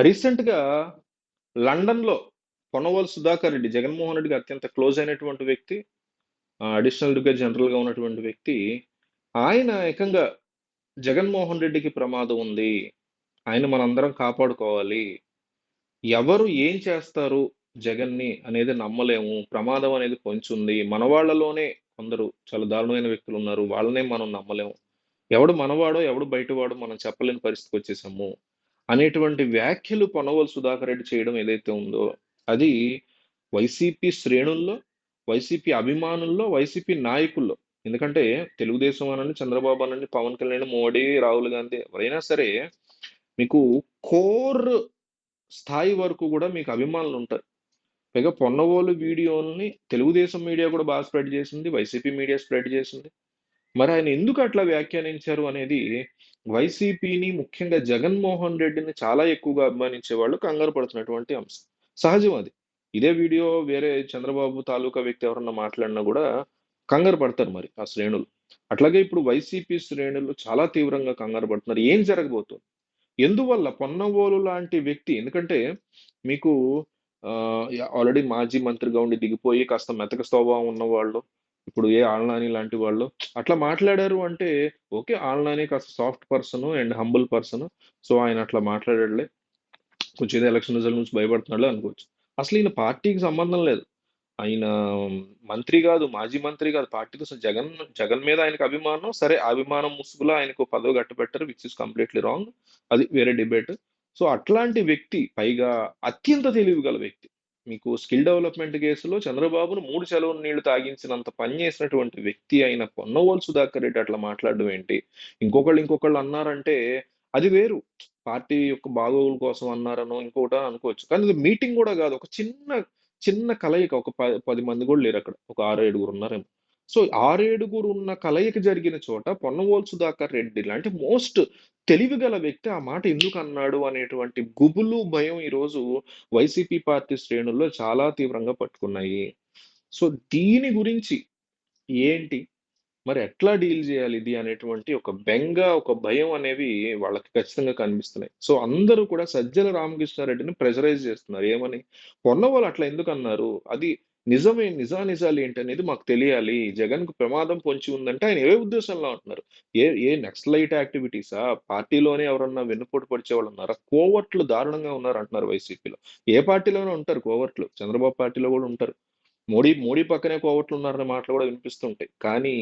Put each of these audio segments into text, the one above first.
రీసెంట్‌గా లండన్‌లో పొన్నవోలు సుధాకర్ రెడ్డి, జగన్మోహన్ రెడ్డికి అత్యంత క్లోజ్ అయినటువంటి వ్యక్తి. అడిషనల్ అడ్వకేట్ జనరల్‌గా ఉన్నటువంటి వ్యక్తి. ఆయన ఏకంగా జగన్మోహన్ రెడ్డికి ప్రమాదం ఉంది. ఆయన మనందరం కాపాడుకోవాలి. ఎవరు ఏం చేస్తారు జగన్‌ని అనేది నమ్మలేము. ప్రమాదం అనేది పొంచుంది. మన వాళ్ళలోనే కొందరు చాలా దారుణమైన వ్యక్తులు ఉన్నారు వాళ్ళనే మనం నమ్మలేము. ఎవడు మనవాడో, ఎవడు బయటవాడో మనం చెప్పలేని పరిస్థితికొచ్చేసాము. అనేటువంటి వ్యాఖ్యలు పొన్నవోలు సుధాకర్ రెడ్డి చేయడం ఏదైతే ఉందో, అది వైసీపీ శ్రేణుల్లో, వైసీపీ అభిమానుల్లో, వైసీపీ నాయకుల్లో ఎందుకంటే తెలుగుదేశం అనండి, చంద్రబాబు అనండి, పవన్ కళ్యాణ్, మోడీ, రాహుల్ గాంధీ ఎవరైనా సరే మీకు కోర్ స్థాయి వరకు కూడా మీకు అభిమానులు ఉంటారు పైగా పొన్నవోలు వీడియోలని తెలుగుదేశం మీడియా కూడా బాగా స్ప్రెడ్ చేసింది. వైసీపీ మీడియా స్ప్రెడ్ చేసింది. మరి ఆయన ఎందుకు అట్లా వ్యాఖ్యానించారు అనేది వైసీపీని ముఖ్యంగా జగన్మోహన్ రెడ్డిని చాలా ఎక్కువగా అభిమానించే వాళ్ళు కంగారు పడుతున్నటువంటి అంశం. సహజం అది. ఇదే వీడియో వేరే చంద్రబాబు తాలూకా వ్యక్తి ఎవరన్నా మాట్లాడినా కూడా కంగారు పడతారు మరి ఆ శ్రేణులు. అట్లాగే ఇప్పుడు వైసీపీ శ్రేణులు చాలా తీవ్రంగా కంగారు పడుతున్నారు. ఏం జరగబోతుంది? ఎందువల్ల పొన్నవోలు లాంటి వ్యక్తి ఎందుకంటే మీకు ఆల్రెడీ మాజీ మంత్రిగా ఉండి దిగిపోయి కాస్త మెతక స్వభావం ఉన్నవాళ్ళు, ఇప్పుడు ఏ ఆల్నాని లాంటి వాళ్ళు అట్లా మాట్లాడారు అంటే ఓకే. ఆల్నాని కాస్త soft person and humble person. So, ఆయన అట్లా మాట్లాడాడులే. కొంచెం ఏదో ఎలక్షన్ రిజల్ట్ నుంచి భయపడుతున్నాడు అనుకోవచ్చు. అసలు ఈయన పార్టీకి సంబంధం లేదు. ఆయన మంత్రి కాదు మాజీ మంత్రి కాదు పార్టీకి అసలు జగన్ జగన్ మీద ఆయనకి అభిమానం. సరే అభిమానం ముసుగులో ఆయనకు పదవి కట్టబెట్టారు. Which is completely wrong. అది వేరే డిబేట్. సో, అట్లాంటి వ్యక్తి పైగా అత్యంత తెలివి గల వ్యక్తి. మీకు స్కిల్ డెవలప్‌మెంట్ కేసులో చంద్రబాబును మూడు చెలవు నీళ్ళు తాగించినంత పని చేసినటువంటి వ్యక్తి అయిన పొన్నవోలు సుధాకర్ రెడ్డి అట్లా మాట్లాడడం ఏంటి? ఇంకొకళ్ళు ఇంకొకళ్ళు అన్నారంటే అది వేరు. పార్టీ యొక్క బాగోగుల కోసం అన్నారనో, ఇంకోట అనుకోవచ్చు. కానీ ఇది మీటింగ్ కూడా కాదు ఒక చిన్న, చిన్న కలయిక ఒక ప 10 మంది లేరు అక్కడ ఒక 6, 7గురు ఉన్నారేమో. సో, 6, 7గురు ఉన్న కలయిక జరిగిన చోట పొన్నవోలు సుధాకర్ రెడ్డి లాంటి మోస్ట్ తెలివిగల వ్యక్తి ఆ మాట ఎందుకు అన్నాడు అనేటువంటి గుబులు, భయం ఈరోజు వైసీపీ పార్టీ శ్రేణుల్లో చాలా తీవ్రంగా పట్టుకున్నాయి. సో, దీని గురించి ఏంటి? మరి ఎట్లా డీల్ చేయాలి ఇది అనేటువంటి ఒక బెంగ, ఒక భయం అనేవి వాళ్ళకి ఖచ్చితంగా కనిపిస్తున్నాయి. సో, అందరూ కూడా సజ్జల రామకృష్ణారెడ్డిని ప్రెషరైజ్ చేస్తున్నారు. ఏమని? పొన్నవాళ్ళు అట్లా ఎందుకు అన్నారు అది నిజమే నిజానిజాలేంటనేది మాకు తెలియాలి. జగన్‌కు ప్రమాదం పొంచి ఉందంటే ఆయన ఏ ఉద్దేశంలో అంటున్నారు? ఏ ఏ నక్సలైట్ యాక్టివిటీసా? పార్టీలోనే ఎవరన్నా వెన్నుపోటు ఉన్నారా కోవట్లు దారుణంగా ఉన్నారు అంటున్నారు వైసీపీలో. ఏ పార్టీలోనే ఉంటారు కోవర్ట్లు చంద్రబాబు పార్టీలో కూడా ఉంటారు. మోడీ మోడీ పక్కనే కోవట్లు ఉన్నారనే మాటలు కూడా వినిపిస్తుంటాయి. కానీ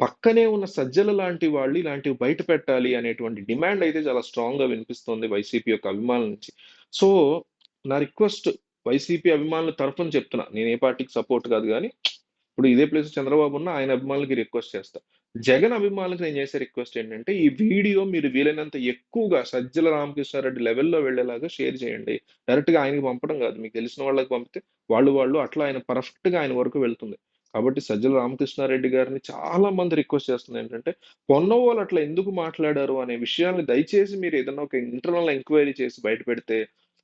పక్కనే ఉన్న సజ్జల లాంటి వాళ్ళు ఇలాంటివి బయట పెట్టాలి అనేటువంటి డిమాండ్ అయితే చాలా స్ట్రాంగ్‌గా వినిపిస్తుంది వైసీపీ యొక్క అభిమానుల నుంచి. సో, నా రిక్వెస్ట్ వైసీపీ అభిమానుల తరఫున చెప్తున్నా. నేను ఏ పార్టీకి సపోర్ట్ కాదు కానీ ఇప్పుడు ఇదే ప్లేస్ చంద్రబాబు ఉన్న ఆయన అభిమానులకి రిక్వెస్ట్ చేస్తా. జగన్ అభిమానులకు నేను చేసే రిక్వెస్ట్ ఏంటంటే, ఈ వీడియో మీరు వీలైనంత ఎక్కువగా సజ్జల రామకృష్ణారెడ్డి లెవెల్‌లో వెళ్ళేలాగా షేర్ చేయండి. డైరెక్ట్‌గా ఆయనకి పంపడం కాదు మీకు తెలిసిన వాళ్ళకి పంపితే వాళ్ళు వాళ్ళు అట్లా ఆయన పర్ఫెక్ట్‌గా ఆయన వరకు వెళ్తుంది. కాబట్టి సజ్జల రామకృష్ణారెడ్డి గారిని చాలా మంది రిక్వెస్ట్ చేస్తుంది ఏంటంటే, పొన్నవాళ్ళు అట్లా ఎందుకు మాట్లాడారు అనే విషయాన్ని దయచేసి మీరు ఏదైనా ఒక ఇంటర్నల్ ఎంక్వైరీ చేసి బయట పెడితే,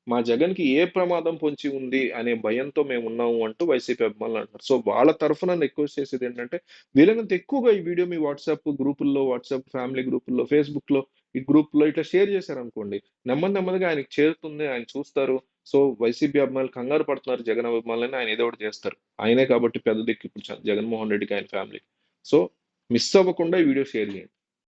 మా జగన్‌కి ఏ ప్రమాదం పొంచి ఉంది అనే భయంతో మేము ఉన్నాము అంటూ వైసీపీ అభిమానులు అంటారు సో, వాళ్ళ తరఫున రిక్వెస్ట్ చేసేదేంటంటే, వీలైనంత ఎక్కువగా ఈ వీడియో మీ వాట్సాప్ గ్రూపుల్లో, వాట్సాప్ ఫ్యామిలీ గ్రూపుల్లో, ఫేస్‌బుక్‌లో ఈ గ్రూప్‌లో ఇట్లా షేర్ చేశారనుకోండి. నెమ్మది నెమ్మదిగా ఆయనకి చేరుతుంది. ఆయన చూస్తారు. సో, వైసీపీ అభిమానులు కంగారు పడుతున్నారు జగన్ అభిమానులని ఆయన ఏదో ఒకటి చేస్తారు. ఆయనే కాబట్టి పెద్ద దిక్కు ఇప్పుడు జగన్మోహన్ రెడ్డికి ఆయన ఫ్యామిలీకి. సో, మిస్ అవ్వకుండా ఈ వీడియో షేర్ చేయండి.